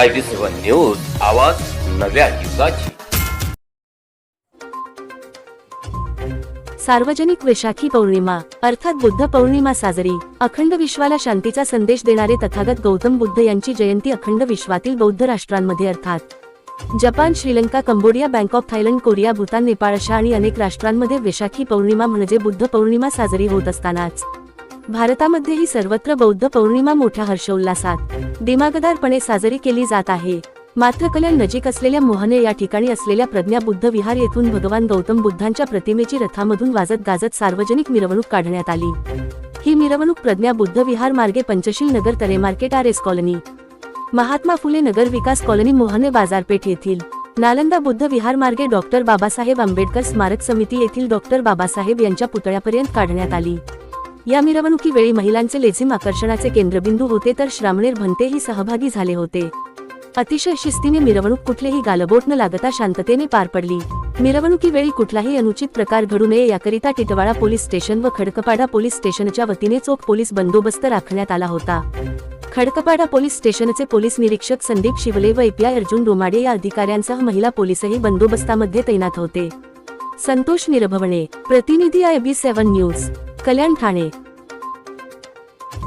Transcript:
I B seven news आवाज नव्या युगाची. सार्वजनिक वैशाखी पौर्णिमा अर्थात बुद्ध पौर्णिमा साजरी अखंड विश्वाला शांतीचा संदेश देणारे तथागत गौतम बुद्ध यांची जयंती अखंड विश्वातील बौद्ध राष्ट्रांमध्ये अर्थात. Japan Sri Lanka Cambodia Bangkok Thailand Korea Bhutan Nepal अशा आणि अनेक राष्ट्रांमध्ये वैशाखी पौर्णिमा म्हणजे बुद्ध पौर्णिमा साजरी होत असतानाच. भारतामध्येही सर्वत्र बौद्ध पौर्णिमा मोठ्या हर्षोल्लासात दिमागदारपणे साजरी केली जात आहे. मात्र कल्याण नजीक असलेल्या मोहने या ठिकाणी असलेल्या प्रज्ञा बुद्ध विहार येथून भगवान गौतम बुद्धांच्या प्रतिमेची रथामधून वाजत गाजत सार्वजनिक मिरवणूक काढण्यात आली. ही मिरवणूक प्रज्ञा बुद्ध विहार मार्गे पंचशील नगर तरे market R S colony Mahatma Phule Nagar Vikas colony Mohane बाजारपेठ येथील नालंदा बुद्ध विहार मार्गे डॉक्टर बाबासाहेब आंबेडकर स्मारक समिती येथील डॉक्टर बाबासाहेब यांच्या पुतळ्यापर्यंत काढण्यात आली. या मिरवणुकीवेळी महिलांचे लेझिम आकर्षणाचे केंद्रबिंदू होते तर श्रामणेर भंतेही सहभागी झाले होते. अतिशय शिस्तीने मिरवणूक कुठलेही गालबोट न लागता शांततेने पार पडली. मिरवणुकीवेळी कुठलाही अनुचित प्रकार घडू नये याकरिता टिटवाळा पोलीस स्टेशन व खडकपाडा पोलीस स्टेशनच्या वतीने चोख पोलीस बंदोबस्त राखण्यात आला होता. खडकपाडा पोलीस स्टेशनचे पोलीस निरीक्षक संदीप शिवले व एपीआय अर्जुन रोमाडे या अधिकाऱ्यांसह महिला पोलीसही बंदोबस्तामध्ये तैनात होते. संतोष निरभवणे प्रतिनिधी I B seven news. Kalyan Thane.